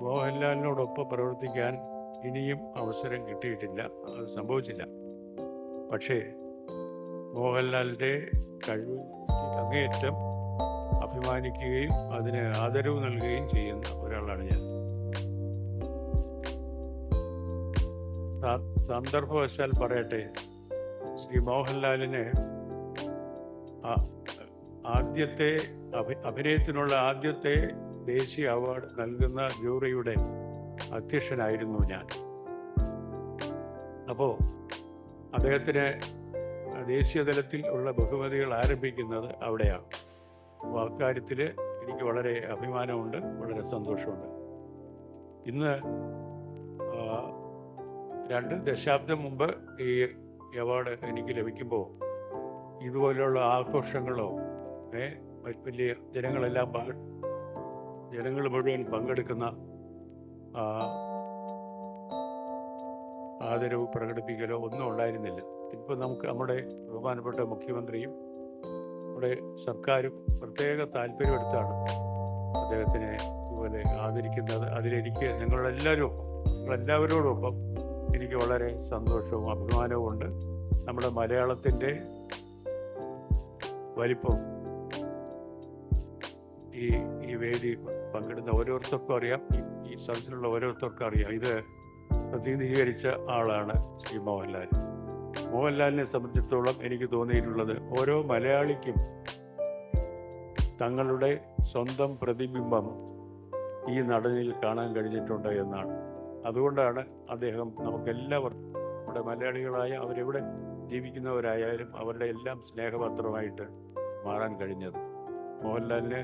മോഹൻലാലിനോടൊപ്പം പ്രവർത്തിക്കാൻ ഇനിയും അവസരം കിട്ടിയിട്ടില്ല. അത് സംഭവിച്ചില്ല. പക്ഷേ മോഹൻലാലിന്റെ കഴിവ് അങ്ങേയറ്റം അഭിമാനിക്കുകയും അതിന് ആദരവ് നൽകുകയും ചെയ്യുന്ന ഒരാളാണ് ഞാൻ. സന്ദർഭവശാൽ പറയട്ടെ ശ്രീ മോഹൻലാലിന് ആദ്യത്തെ അഭി അഭിനയത്തിനുള്ള ആദ്യത്തെ ദേശീയ അവാർഡ് നൽകുന്ന ജൂറിയുടെ അധ്യക്ഷനായിരുന്നു ഞാൻ. അപ്പോൾ അദ്ദേഹത്തിന് ദേശീയ തലത്തിൽ ഉള്ള ബഹുമതികൾ ആരംഭിക്കുന്നത് അവിടെയാണ്. അപ്പോൾ അക്കാര്യത്തിൽ എനിക്ക് വളരെ അഭിമാനമുണ്ട് വളരെ സന്തോഷമുണ്ട്. ഇന്ന് രണ്ട് ദശാബ്ദം മുമ്പ് ഈ അവാർഡ് എനിക്ക് ലഭിക്കുമ്പോൾ ഇതുപോലെയുള്ള ആഘോഷങ്ങളോ ഏ, വലിയ ജനങ്ങളെല്ലാം ജനങ്ങൾ മുഴുവൻ പങ്കെടുക്കുന്ന ആദരവ് പ്രകടിപ്പിക്കലോ ഒന്നും ഉണ്ടായിരുന്നില്ല. ഇപ്പോൾ നമുക്ക് നമ്മുടെ ബഹുമാനപ്പെട്ട മുഖ്യമന്ത്രിയും നമ്മുടെ സർക്കാരും പ്രത്യേക താല്പര്യമെടുത്താണ് അദ്ദേഹത്തിനെ ഇതുപോലെ ആദരിക്കുന്നത്. അതിലെനിക്ക് ഞങ്ങളെല്ലാവരും ഞങ്ങളെല്ലാവരോടൊപ്പം എനിക്ക് വളരെ സന്തോഷവും അഭിമാനവും ഉണ്ട് നമ്മുടെ മലയാളത്തിന്റെ വലിപ്പം ഈ ഈ വേദി പങ്കെടുത്ത ഓരോരുത്തർക്കും അറിയാം. ഈ സ്ഥലത്തിലുള്ള ഓരോരുത്തർക്കും അറിയാം. ഇത് പ്രതിനിധീകരിച്ച ആളാണ് ശ്രീ മോഹൻലാൽ. മോഹൻലാലിനെ സംബന്ധിച്ചിടത്തോളം എനിക്ക് തോന്നിയിട്ടുള്ളത് ഓരോ മലയാളിക്കും തങ്ങളുടെ സ്വന്തം പ്രതിബിംബം ഈ നടനിൽ കാണാൻ കഴിഞ്ഞിട്ടുണ്ട് എന്നാണ്. അതുകൊണ്ടാണ് അദ്ദേഹം നമുക്കെല്ലാവർക്കും നമ്മുടെ മലയാളികളായ അവരെവിടെ ജീവിക്കുന്നവരായാലും അവരുടെ എല്ലാം സ്നേഹപാത്രമായിട്ട് മാറാൻ കഴിഞ്ഞത്. മോഹൻലാലിന്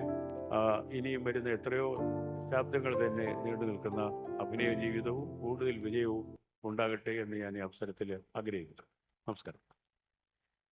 ഇനിയും വരുന്ന എത്രയോ ശാബ്ദങ്ങൾ തന്നെ നീണ്ടു നിൽക്കുന്ന അഭിനയ ജീവിതവും കൂടുതൽ വിജയവും ഉണ്ടാകട്ടെ എന്ന് ഞാൻ ഈ അവസരത്തിൽ ആഗ്രഹിക്കുന്നു. നമസ്കാരം.